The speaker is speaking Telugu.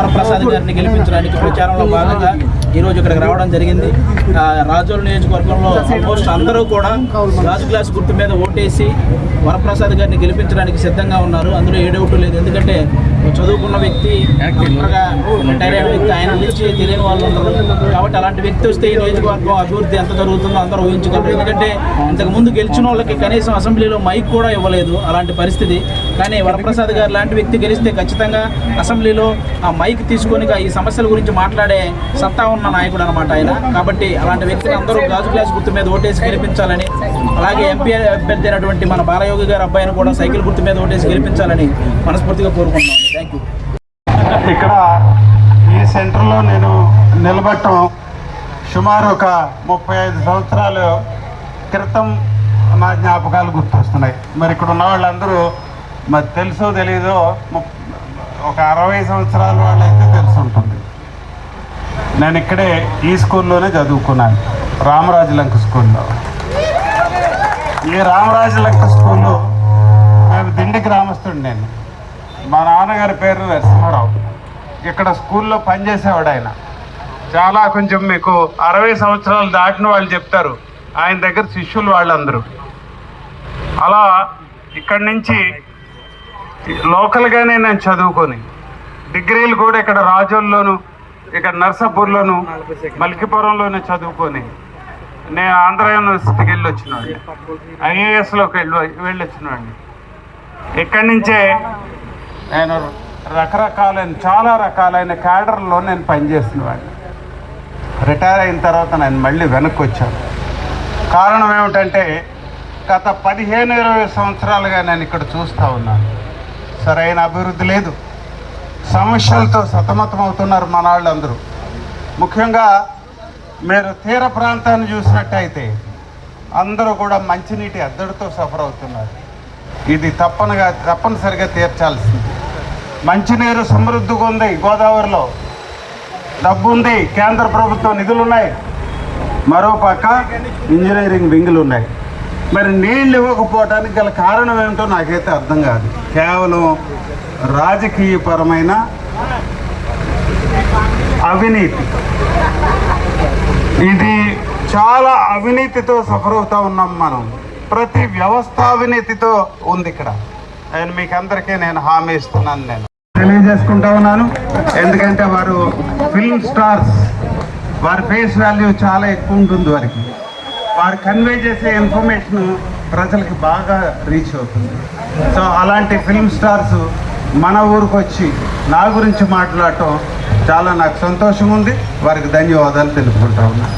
వరప్రసాద్ గారిని గెలిపించడానికి ప్రచారంలో భాగంగా ఈరోజు ఇక్కడికి రావడం జరిగింది. ఆ, రాజోలు నియోజకవర్గంలో ఆల్మోస్ట్ అందరూ కూడా రాజు గ్లాస్ గుర్తు మీద ఓటేసి వరప్రసాద్ గారిని గెలిపించడానికి సిద్ధంగా ఉన్నారు. అందులో ఏ డౌట్ లేదు. ఎందుకంటే చదువుకున్న వ్యక్తి రిటైర్ అయిన వ్యక్తి ఆయన గురించి తెలియని వాళ్ళు ఉండరు కాబట్టి అలాంటి వ్యక్తి వస్తే ఈ నియోజకవర్గం అభివృద్ధి ఎంత జరుగుతుందో అందరూ ఊహించగలరు. ఎందుకంటే ఇంతకు ముందు గెలిచిన వాళ్ళకి కనీసం అసెంబ్లీలో మైక్ కూడా ఇవ్వలేదు అలాంటి పరిస్థితి. కానీ వరప్రసాద్ గారు లాంటి వ్యక్తి గెలిస్తే ఖచ్చితంగా అసెంబ్లీలో ఆ మైక్ తీసుకొని ఈ సమస్యల గురించి మాట్లాడే సత్తా ఉన్న నాయకుడు అనమాట ఆయన. కాబట్టి అలాంటి వ్యక్తిని అందరూ గాజు గ్లాస్ గుర్తు మీద ఓటేసి గెలిపించాలని అలాగే ఎంపీ అభ్యర్థి అయినటువంటి మన బాలయోగి గారి అబ్బాయిని కూడా సైకిల్ గుర్తు మీద ఓటేసి గెలిపించాలని మనస్ఫూర్తిగా కోరుకుంటున్నాను థ్యాంక్ యూ ఇక్కడ ఈ సెంటర్లో నేను నిలబడటం సుమారు ఒక ముప్పై ఐదు సంవత్సరాలు క్రితం నా జ్ఞాపకాలు గుర్తొస్తున్నాయి. మరి ఇక్కడ ఉన్న వాళ్ళందరూ మరి తెలుసో తెలీదో ఒక అరవై సంవత్సరాల వాళ్ళైతే తెలిసి ఉంటుంది నేను ఇక్కడే ఈ స్కూల్లోనే చదువుకున్నాను. రామరాజు లంక స్కూల్లో. ఈ రామరాజు లంక స్కూల్లో మేము దిండి గ్రామస్తుడు నేను. మా నాన్నగారి పేరు నరసింహారావు. ఇక్కడ స్కూల్లో పనిచేసేవాడు ఆయన చాలా కొంచెం మీకు అరవై సంవత్సరాలు దాటిన వాళ్ళు చెప్తారు. ఆయన దగ్గర శిష్యులు వాళ్ళందరూ. అలా ఇక్కడి నుంచి లోకల్గానే నేను చదువుకొని డిగ్రీలు కూడా ఇక్కడ రాజోల్లోను ఇక్కడ నర్సాపూర్లోను మల్కిపురంలోనే చదువుకొని నేను ఆంధ్ర యూనివర్సిటీకి వెళ్ళి ఐఏఎస్లోకి వెళ్ళి వెళ్ళి వచ్చినవాడిని ఇక్కడి నుంచే నేను రకరకాలైన చాలా రకాలైన క్యాడర్లో నేను పనిచేసినవాడిని రిటైర్ అయిన తర్వాత నేను మళ్ళీ వెనక్కి వచ్చాను కారణం ఏమిటంటే గత పదిహేను ఇరవై సంవత్సరాలుగా నేను ఇక్కడ చూస్తూ ఉన్నాను. సరైన అభివృద్ధి లేదు. సమస్యలతో సతమతం అవుతున్నారు మన వాళ్ళందరూ ముఖ్యంగా మీరు తీర ప్రాంతాన్ని చూసినట్టయితే అందరూ కూడా మంచినీటి అద్దడితో సఫర్ అవుతున్నారు. ఇది తప్పనిగా తప్పనిసరిగా తీర్చాల్సింది. మంచినీరు సమృద్ధిగా ఉంది గోదావరిలో. డబ్బు ఉంది కేంద్ర ప్రభుత్వం నిధులు ఉన్నాయి మరోపక్క ఇంజనీరింగ్ వింగులు ఉన్నాయి మరి నీళ్ళు ఇవ్వకపోవడానికి గల కారణం ఏమిటో నాకైతే అర్థం కాదు. కేవలం రాజకీయపరమైన అవినీతి. ఇది చాలా అవినీతితో సఫర్ అవుతా ఉన్నాం మనం. ప్రతి వ్యవస్థ అవినీతితో ఉంది ఇక్కడ. నేను మీకు అందరికీ నేను హామీ ఇస్తున్నాను నేను. తెలియజేసుకుంటా ఉన్నాను. ఎందుకంటే వారు ఫిల్మ్ స్టార్స్ వారి ఫేస్ వాల్యూ చాలా ఎక్కువ ఉంటుంది వారికి. వారు కన్వే చేసే ఇన్ఫర్మేషన్ ప్రజలకి బాగా రీచ్ అవుతుంది. సో అలాంటి ఫిల్మ్ స్టార్స్ మన ఊరికి వచ్చి నా గురించి మాట్లాడటం చాలా నాకు సంతోషం ఉంది. వారికి ధన్యవాదాలు తెలుపుకుంటా ఉన్నాను